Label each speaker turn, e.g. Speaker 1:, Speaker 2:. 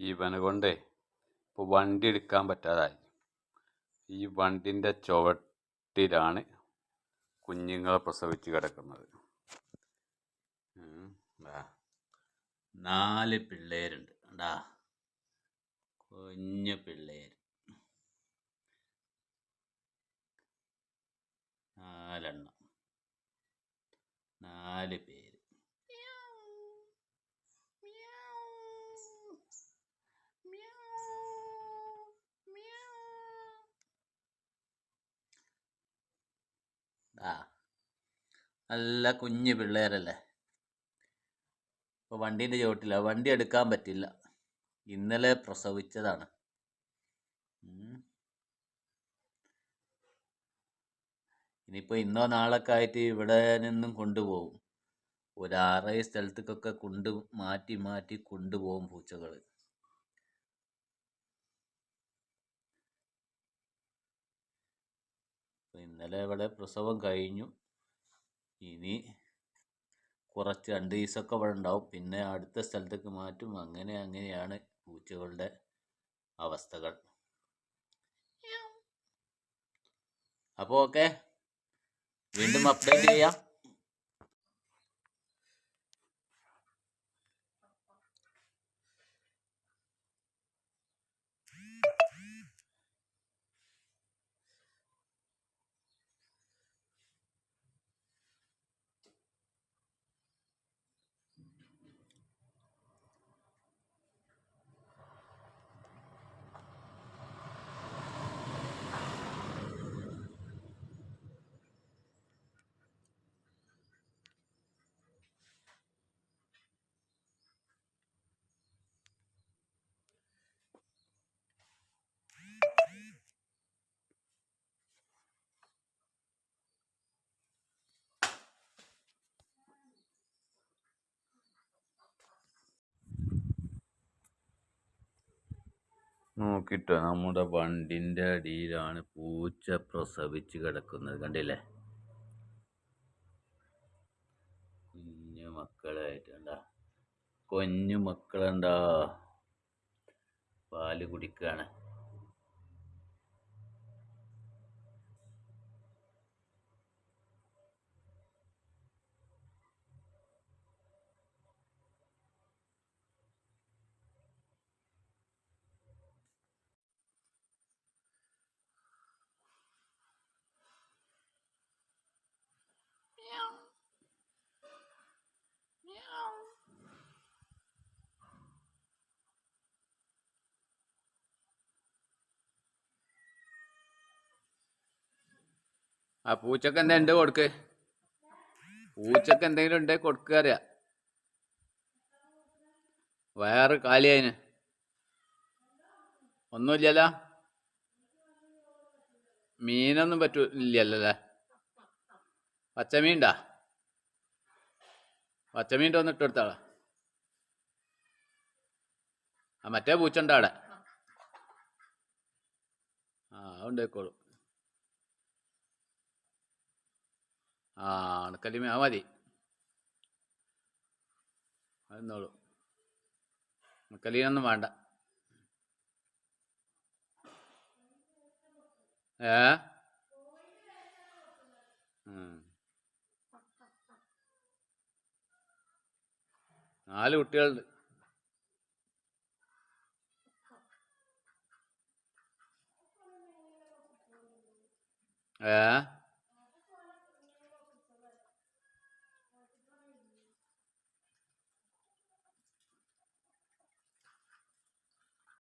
Speaker 1: ഇവനെ കൊണ്ടേ ഇപ്പോൾ വണ്ടി എടുക്കാൻ പറ്റാതായി. ഈ വണ്ടിന്റെ ചുവട്ടിലാണ് കുഞ്ഞുങ്ങളെ പ്രസവിച്ച് കിടക്കുന്നത്. നാല് പിള്ളേരുണ്ട്. ഉണ്ടാ കുഞ്ഞു പിള്ളേർ നാലെണ്ണം. നാല് പേര് ആ നല്ല കുഞ്ഞു പിള്ളേരല്ലേ? ഇപ്പോൾ വണ്ടീന്റെ ചുവട്ടില്ല വണ്ടി എടുക്കാൻ പറ്റില്ല. ഇന്നലെ പ്രസവിച്ചതാണ്. ഇനിയിപ്പോൾ ഇന്നോ നാളൊക്കെ ആയിട്ട് ഇവിടെ നിന്നും കൊണ്ടുപോകും. ഒരു ആറേഴ് സ്ഥലത്തേക്കൊക്കെ കൊണ്ട് മാറ്റി മാറ്റി കൊണ്ടുപോകും പൂച്ചകൾ ഇന്നലെ ഇവിടെ പ്രസവം കഴിഞ്ഞു. ഇനി കുറച്ച് രണ്ട് ദിവസമൊക്കെ ഇവിടെ ഉണ്ടാവും. പിന്നെ അടുത്ത സ്ഥലത്തേക്ക് മാറ്റും. അങ്ങനെ അങ്ങനെയാണ് പൂച്ചകളുടെ അവസ്ഥകൾ. അപ്പോൾ ഓക്കെ വീണ്ടും അപ്ഡേറ്റ് ചെയ്യാം. നോക്കിട്ടോ നമ്മുടെ വണ്ടിന്റെ അടിയിലാണ് പൂച്ച പ്രസവിച്ച് കിടക്കുന്നത്. കണ്ടില്ലേ? കുഞ്ഞു മക്കളായിട്ടുണ്ടാ കൊഞ്ഞു മക്കളുണ്ടാ പാൽ കുടിക്കാണ്. ആ പൂച്ചക്ക് എന്താ ഉണ്ട് കൊടുക്ക്? പൂച്ചക്ക് എന്തെങ്കിലും ഉണ്ടേ കൊടുക്കുക അറിയാ. വയറ് കാലിയായിന്. ഒന്നുമില്ലല്ലോ? മീനൊന്നും പറ്റൂല്ലല്ലോ അല്ലേ പച്ചമീൻ ഉണ്ടാ പച്ചമീന്റെ ഒന്ന് ഇട്ടെടുത്താളാ ആ മറ്റേ പൂച്ച ഉണ്ടോ അവിടെ. ആ ഉണ്ടായിക്കോളും ആ കലിമ ആ മതി. അതെന്നോളൂ അണക്കല്ലീനൊന്നും വേണ്ട. ഏ. നാല് കുട്ടികളുണ്ട്. ഏ?